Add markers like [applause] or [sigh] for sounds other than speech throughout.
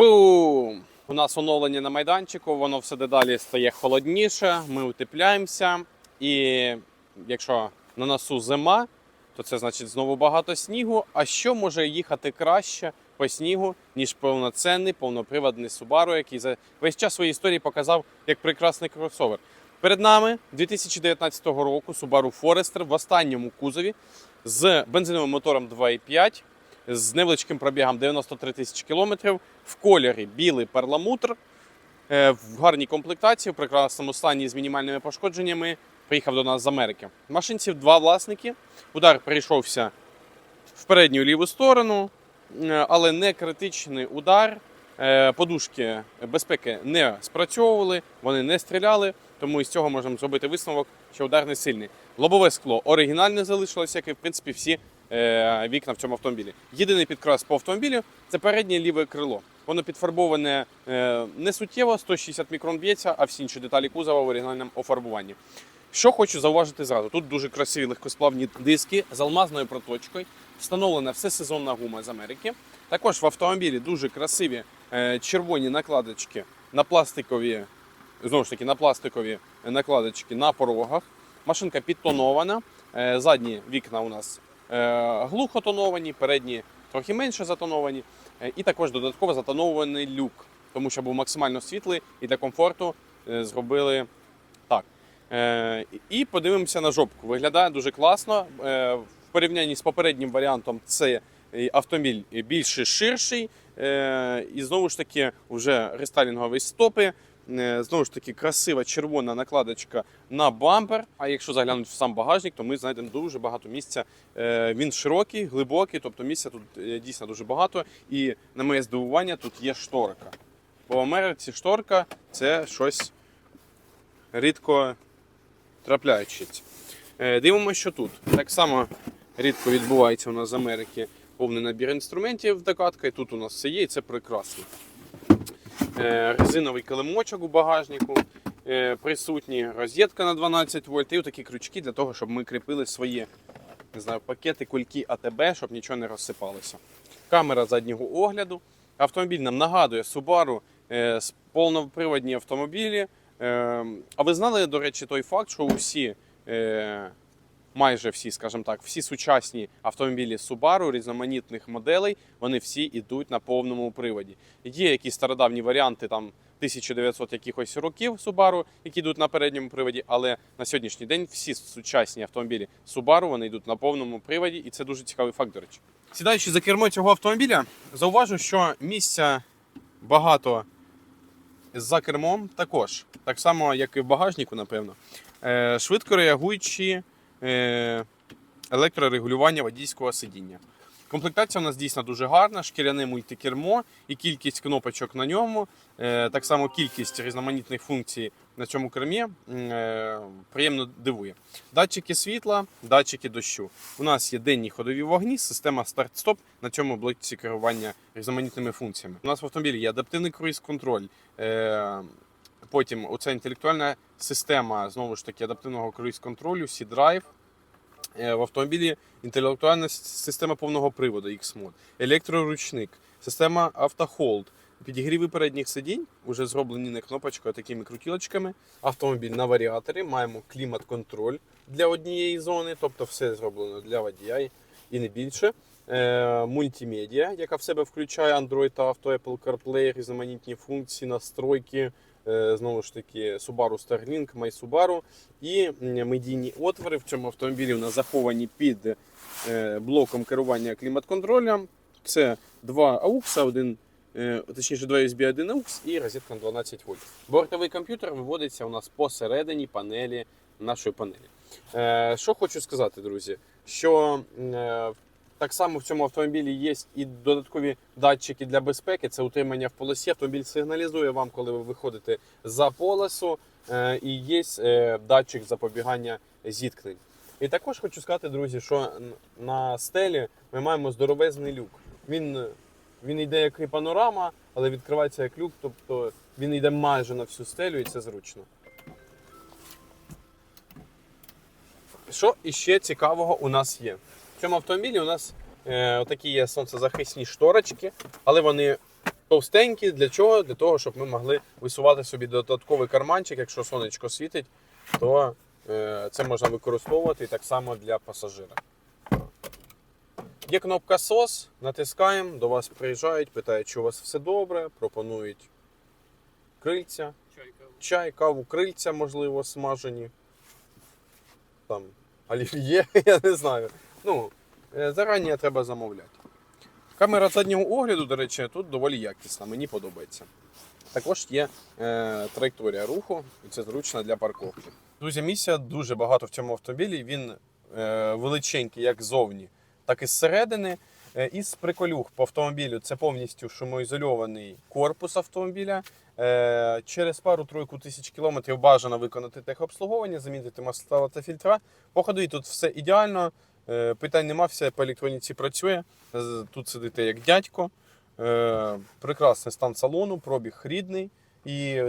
Бум! У нас оновлення на майданчику, воно все дедалі стає холодніше, ми утепляємося. І якщо на носу зима, то це значить знову багато снігу. А що може їхати краще по снігу, ніж повноцінний повноприводний Subaru, який за весь час своєї історії показав як прекрасний кросовер. Перед нами 2019 року Subaru Forester в останньому кузові з бензиновим мотором 2.5 з невеличким пробігом 93 тисячі кілометрів в кольорі білий перламутр, е, в гарній комплектації, в прекрасному стані з мінімальними пошкодженнями. Приїхав до нас з Америки. В машинці два власники. Удар прийшовся в передню ліву сторону, але не критичний удар. Е, Подушки безпеки не спрацьовували, вони не стріляли, тому із цього можемо зробити висновок, що удар не сильний. Лобове скло оригінальне залишилося, як і в принципі всі вікна в цьому автомобілі. Єдиний підкрас по автомобілю це переднє ліве крило. Воно підфарбоване е, не суттєво, 160 мікрон б'ється, а всі інші деталі кузова в оригінальному офарбуванні. Що хочу зауважити зразу. Тут дуже красиві легкосплавні диски з алмазною проточкою. Встановлена всесезонна гума з Америки. Також в автомобілі дуже красиві е, червоні накладочки на пластикові, знову ж таки, на пластикові накладочки на порогах. Машинка підтонована. Е, Задні вікна у нас е, глухо тоновані, передні трохи менше затоновані. Е, І також додатково затонований люк, тому що був максимально світлий і для комфорту е, зробили так. Е, І подивимося на жопку. Виглядає дуже класно. Е, В порівнянні з попереднім варіантом це е, автомобіль більше ширший. Е, І знову ж таки, вже рестайлінгові стопи. Е, Знову ж таки, красива червона накладочка на бампер. А якщо заглянути в сам багажник, то ми знайдемо дуже багато місця. Е, Він широкий, глибокий, тобто місця тут е, дійсно дуже багато. І на моє здивування тут є шторка. В Америці шторка це щось рідко трапляючись. Дивимося, що тут. Так само рідко відбувається у нас з Америки повний набір інструментів докатка, і тут у нас все є, і це прекрасно. Е, Резиновий килимочок у багажнику, е, присутні розетка на 12 вольт і такі крючки для того, щоб ми кріпили свої не знаю, пакети, кульки АТБ, щоб нічого не розсипалося. Камера заднього огляду. Автомобіль нам нагадує Subaru е, повноприводні автомобілі. Е, А ви знали, до речі, той факт, що усі, майже всі, скажімо так, всі сучасні автомобілі Subaru різноманітних моделей, вони всі йдуть на повному приводі. Є якісь стародавні варіанти там 1900 якихось років Subaru, які йдуть на передньому приводі, але на сьогоднішній день всі сучасні автомобілі Subaru вони йдуть на повному приводі, і це дуже цікавий факт, до речі. Сідаючи за кермо цього автомобіля, зауважу, що місця багато за кермом також, так само, як і в багажнику, напевно. Е, Швидко реагуючі е, електрорегулювання водійського сидіння. Комплектація у нас дійсно дуже гарна, шкіряне мультикермо і кількість кнопочок на ньому, е, так само кількість різноманітних функцій на цьому кермі е, приємно дивує. Датчики світла, датчики дощу. У нас є денні ходові вогні, система старт-стоп на цьому блоці керування різноманітними функціями. У нас в автомобілі є адаптивний круїз-контроль. Потім оця інтелектуальна система знову ж таки адаптивного круїз-контролю, C-Drive. Е, В автомобілі інтелектуальна система повного приводу X-Mod, електроручник, система автохолд, підігріви передніх сидінь, вже зроблені не кнопочкою, а такими крутілочками. Автомобіль на варіаторі, маємо клімат-контроль для однієї зони, тобто все зроблено для водія і не більше. Е, Мультимедіа, яка в себе включає Android Auto, Apple CarPlay, різноманітні функції, настройки. Е, Знову ж таки, Subaru Starlink, My Subaru. І медійні отвори в цьому автомобілі у нас заховані під е, блоком керування клімат-контролем. Це два AUX, один, е, точніше, два USB, один AUX і розетка на 12 вольт. Бортовий комп'ютер виводиться у нас посередині панелі нашої панелі. Що хочу сказати, друзі, що так само в цьому автомобілі є і додаткові датчики для безпеки. Це утримання в полосі. Автомобіль сигналізує вам, коли ви виходите за полосу, е, і є е, датчик запобігання зіткнень. І також хочу сказати, друзі, що на стелі ми маємо здоровезний люк. Він, він йде як і панорама, але відкривається як люк, тобто він йде майже на всю стелю і це зручно. Що іще цікавого у нас є? В цьому автомобілі у нас е, такі є сонцезахисні шторочки, але вони товстенькі. Для чого? Для того, щоб ми могли висувати собі додатковий карманчик. Якщо сонечко світить, то е, це можна використовувати і так само для пасажира. Є кнопка SOS, натискаємо, до вас приїжджають, питають, чи у вас все добре, пропонують крильця, чай, каву, крильця, можливо, смажені. Там олів'є, [laughs] я не знаю. Ну, е, зарані треба замовляти. Камера заднього огляду, до речі, тут доволі якісна, мені подобається. Також є е, траєкторія руху, і це зручно для парковки. Друзі, місця дуже багато в цьому автомобілі. Він е, величенький як ззовні, так і зсередини. Е, із приколюх по автомобілю це повністю шумоізольований корпус автомобіля. Е, через пару-тройку тисяч кілометрів бажано виконати техобслуговування, замінити масла та фільтра. По ходу тут все ідеально. Е, Питань нема, все по електроніці працює. Тут сидите як дядько. Е, Прекрасний стан салону, пробіг рідний. І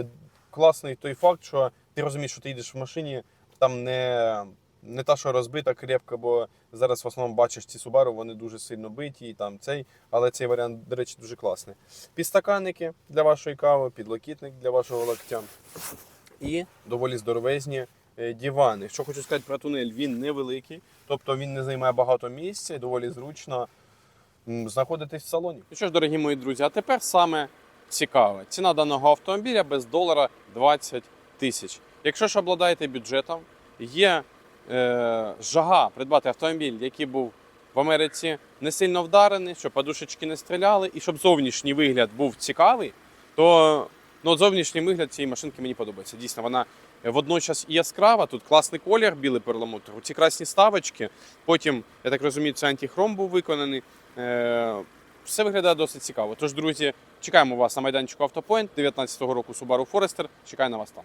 класний той факт, що ти розумієш, що ти їдеш в машині, там не, не та, що розбита крепка, бо зараз в основному бачиш ці Subaru, вони дуже сильно биті, і там цей, але цей варіант, до речі, дуже класний. Підстаканники для вашої кави, підлокітник для вашого локтя. І доволі здоровезні дивани. Що хочу сказати про тунель, він невеликий, тобто він не займає багато місця і доволі зручно знаходитись в салоні. Ну що ж, дорогі мої друзі, а тепер саме цікаве. Ціна даного автомобіля без долара 20 тисяч. Якщо ж обладаєте бюджетом, є е, жага придбати автомобіль, який був в Америці не сильно вдарений, щоб подушечки не стріляли, і щоб зовнішній вигляд був цікавий, то ну, зовнішній вигляд цієї машинки мені подобається. Дійсно, вона е, водночас і яскрава. Тут класний колір, білий перламутр, ці красні ставочки. Потім, я так розумію, це антихром був виконаний. Е, все виглядає досить цікаво. Тож, друзі, чекаємо вас на майданчику Автопоінт 19-го року Subaru Forester. Чекаю на вас там.